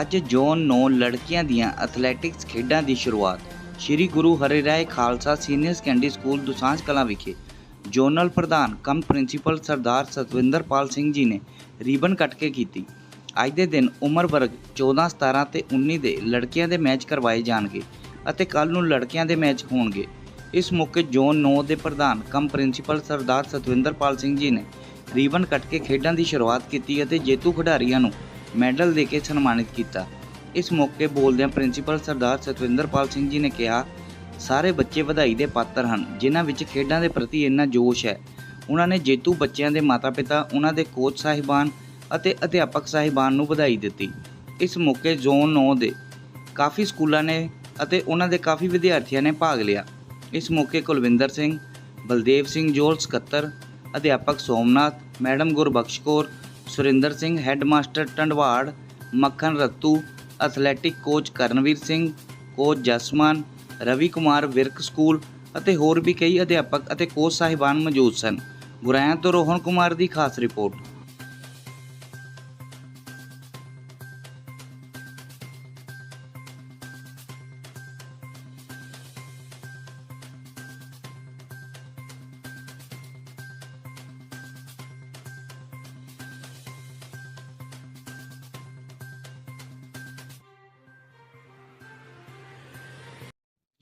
ਅੱਜ ਜ਼ੋਨ 9 ਲੜਕੀਆਂ ਦੀਆਂ ਐਥਲੈਟਿਕਸ ਖੇਡਾਂ ਦੀ ਸ਼ੁਰੂਆਤ। Sri Guru Harirai Khalsa senior secondary school Dusanjh Kalan ਵਿਖੇ ਜ਼ੋਨਲ ਪ੍ਰਧਾਨ ਕਮ ਪ੍ਰਿੰਸੀਪਲ ਸਰਦਾਰ ਸਤਵਿੰਦਰਪਾਲ ਸਿੰਘ ਜੀ ਨੇ ਰੀਬਨ ਕੱਟ ਕੇ ਕੀਤੀ। ਅੱਜ ਦੇ ਦਿਨ ਉਮਰ ਵਰਗ 14 17 ਤੇ 19 ਦੇ ਲੜਕੀਆਂ ਦੇ ਮੈਚ ਕਰਵਾਏ ਜਾਣਗੇ ਅਤੇ ਕੱਲ ਨੂੰ ਲੜਕਿਆਂ ਦੇ ਮੈਚ ਹੋਣਗੇ। ਇਸ ਮੌਕੇ ਜ਼ੋਨ 9 ਦੇ ਪ੍ਰਧਾਨ ਕਮ ਪ੍ਰਿੰਸੀਪਲ ਸਰਦਾਰ ਸਤਵਿੰਦਰਪਾਲ ਸਿੰਘ ਜੀ ਨੇ ਰੀਬਨ ਕੱਟ ਕੇ ਖੇਡਾਂ ਦੀ ਸ਼ੁਰੂਆਤ ਕੀਤੀ ਅਤੇ ਜੇਤੂ ਖਿਡਾਰੀਆਂ ਨੂੰ ਮੈਡਲ ਦੇ ਕੇ ਸਨਮਾਨਿਤ ਕੀਤਾ। ਇਸ ਮੌਕੇ ਬੋਲਦਿਆਂ ਪ੍ਰਿੰਸੀਪਲ ਸਰਦਾਰ ਸਤਵਿੰਦਰਪਾਲ ਸਿੰਘ ਜੀ ਨੇ ਕਿਹਾ, ਸਾਰੇ ਬੱਚੇ ਵਧਾਈ ਦੇ ਪਾਤਰ ਹਨ, ਜਿਨ੍ਹਾਂ ਵਿੱਚ ਖੇਡਾਂ ਦੇ ਪ੍ਰਤੀ ਇੰਨਾ ਜੋਸ਼ ਹੈ। ਉਹਨਾਂ ਨੇ ਜੇਤੂ ਬੱਚਿਆਂ ਦੇ ਮਾਤਾ-ਪਿਤਾ, ਉਹਨਾਂ ਦੇ ਕੋਚ ਸਾਹਿਬਾਨ ਅਤੇ ਅਧਿਆਪਕ ਸਾਹਿਬਾਨ ਨੂੰ ਵਧਾਈ ਦਿੱਤੀ। ਇਸ ਮੌਕੇ ਜ਼ੋਨ 9 ਦੇ ਕਾਫੀ ਸਕੂਲਾਂ ਨੇ ਅਤੇ ਉਹਨਾਂ ਦੇ ਕਾਫੀ ਵਿਦਿਆਰਥੀਆਂ ਨੇ ਭਾਗ ਲਿਆ। ਇਸ ਮੌਕੇ ਕੁਲਵਿੰਦਰ ਸਿੰਘ, ਬਲਦੇਵ ਸਿੰਘ ਜੋਲ ਸਕੱਤਰ, ਅਧਿਆਪਕ Somnath, madam Gurbakhsh Kaur Surinder Singh, headmaster Tandwar, Makhan Rattu, athletic coach Karanveer Singh, coach Jasman, Ravi Kumar Virk school ਅਤੇ ਹੋਰ ਵੀ ਕਈ ਅਧਿਆਪਕ ਅਤੇ ਕੋਚ ਸਾਹਿਬਾਨ ਮੌਜੂਦ ਸਨ। ਗੁਰਾਇਆਂ ਤੋਂ ਰੋਹਨ ਕੁਮਾਰ ਦੀ ਖਾਸ ਰਿਪੋਰਟ।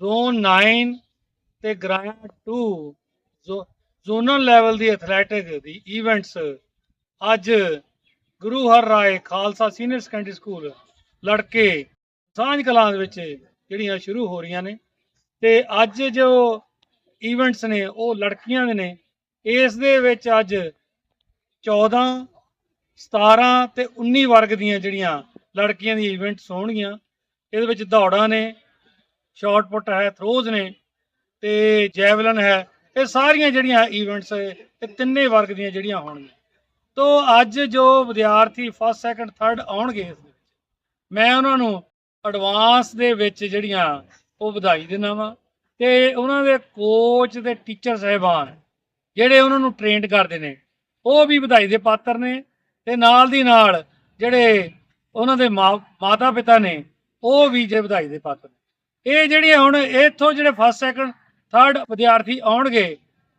ਜ਼ੋਨ 9 ਤੇ ਗ੍ਰਾਂਡ 2 ਜ਼ੋ- ਜ਼ੋਨਲ ਲੈਵਲ ਦੀ ਐਥਲੈਟਿਕ ਦੀ ਇਵੈਂਟਸ ਅੱਜ Guru Har Rai Khalsa senior secondary school ਲੜਕੇ ਸਾਂਝ ਕਲਾਂ ਦੇ ਵਿੱਚ ਜਿਹੜੀਆਂ ਸ਼ੁਰੂ ਹੋ ਰਹੀਆਂ ਨੇ ਤੇ ਅੱਜ ਜੋ ਇਵੈਂਟਸ ਨੇ ਉਹ ਲੜਕੀਆਂ ਦੇ ਨੇ, ਇਸ ਦੇ ਵਿੱਚ ਅੱਜ 14 17 ਤੇ 19 ਵਰਗ ਦੀਆਂ ਜਿਹੜੀਆਂ ਲੜਕੀਆਂ ਦੀ ਇਵੈਂਟਸ ਹੋਣਗੀਆਂ, ਇਹਦੇ ਵਿੱਚ ਦੌੜਾਂ ਨੇ ਸ਼ਾਰਟ ਪੁੱਟ ਹੈ ਥਰੋਜ਼ ਨੇ ਤੇ ਜੈਵਲਨ ਹੈ, ਇਹ ਸਾਰੀਆਂ ਜਿਹੜੀਆਂ ਇਵੈਂਟਸ ਇਹ ਤਿੰਨੇ ਵਰਗ ਦੀਆਂ ਜਿਹੜੀਆਂ ਹੋਣਗੀਆਂ। ਤੋਂ ਅੱਜ ਜੋ ਵਿਦਿਆਰਥੀ ਫਸਟ ਸੈਕੰਡ ਥਰਡ ਆਉਣਗੇ ਇਸ ਵਿੱਚ, ਮੈਂ ਉਹਨਾਂ ਨੂੰ ਐਡਵਾਂਸ ਦੇ ਵਿੱਚ ਜਿਹੜੀਆਂ ਉਹ ਵਧਾਈ ਦਿੰਦਾ ਵਾਂ ਤੇ ਉਹਨਾਂ ਦੇ ਕੋਚ ਤੇ ਟੀਚਰ ਸਹਿਬਾਨ, ਜਿਹੜੇ ਉਹਨਾਂ ਨੂੰ ਟ੍ਰੇਨਡ ਕਰਦੇ ਨੇ, ਉਹ ਵੀ ਵਧਾਈ ਦੇ ਪਾਤਰ ਨੇ ਤੇ ਨਾਲ ਦੀ ਨਾਲ ਜਿਹੜੇ ਉਹਨਾਂ ਦੇ ਮਾਤਾ ਪਿਤਾ ਨੇ, ਉਹ ਵੀ ਜੇ ਵਧਾਈ ਦੇ ਪਾਤਰ ਨੇ। ਇਹ ਜਿਹੜੀਆਂ ਹੁਣ ਇੱਥੋਂ ਜਿਹੜੇ ਫਸਟ ਸੈਕੰਡ ਥਰਡ ਵਿਦਿਆਰਥੀ ਆਉਣਗੇ,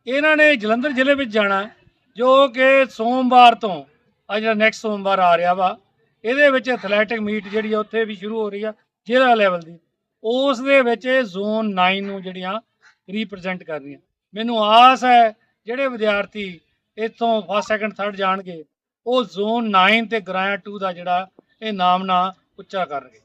ਇਹਨਾਂ ਨੇ ਜਲੰਧਰ ਜ਼ਿਲ੍ਹੇ ਵਿੱਚ ਜਾਣਾ, ਜੋ ਕਿ ਸੋਮਵਾਰ ਤੋਂ, ਆ ਜਿਹੜਾ ਨੈਕਸਟ ਸੋਮਵਾਰ ਆ ਰਿਹਾ ਵਾ, ਇਹਦੇ ਵਿੱਚ ਐਥਲੈਟਿਕ ਮੀਟ ਜਿਹੜੀ ਆ ਉੱਥੇ ਵੀ ਸ਼ੁਰੂ ਹੋ ਰਹੀ ਆ, ਜ਼ਿਲ੍ਹਾ ਲੈਵਲ ਦੀ। ਉਸ ਦੇ ਵਿੱਚ ਇਹ ਜ਼ੋਨ 9 ਨੂੰ ਜਿਹੜੀਆਂ ਰਿਪਰੈਜ਼ੈਂਟ ਕਰਨੀਆਂ ਮੈਨੂੰ ਆਸ ਹੈ, ਜਿਹੜੇ ਵਿਦਿਆਰਥੀ ਇੱਥੋਂ ਫਸਟ ਸੈਕੰਡ ਥਰਡ ਜਾਣਗੇ, ਉਹ ਜ਼ੋਨ 9 ਤੇ ਗ੍ਰਾਂਡ 2 ਦਾ ਜਿਹੜਾ ਇਹ ਨਾਮ ਨਾਮਨਾ ਉੱਚਾ ਕਰਨਗੇ।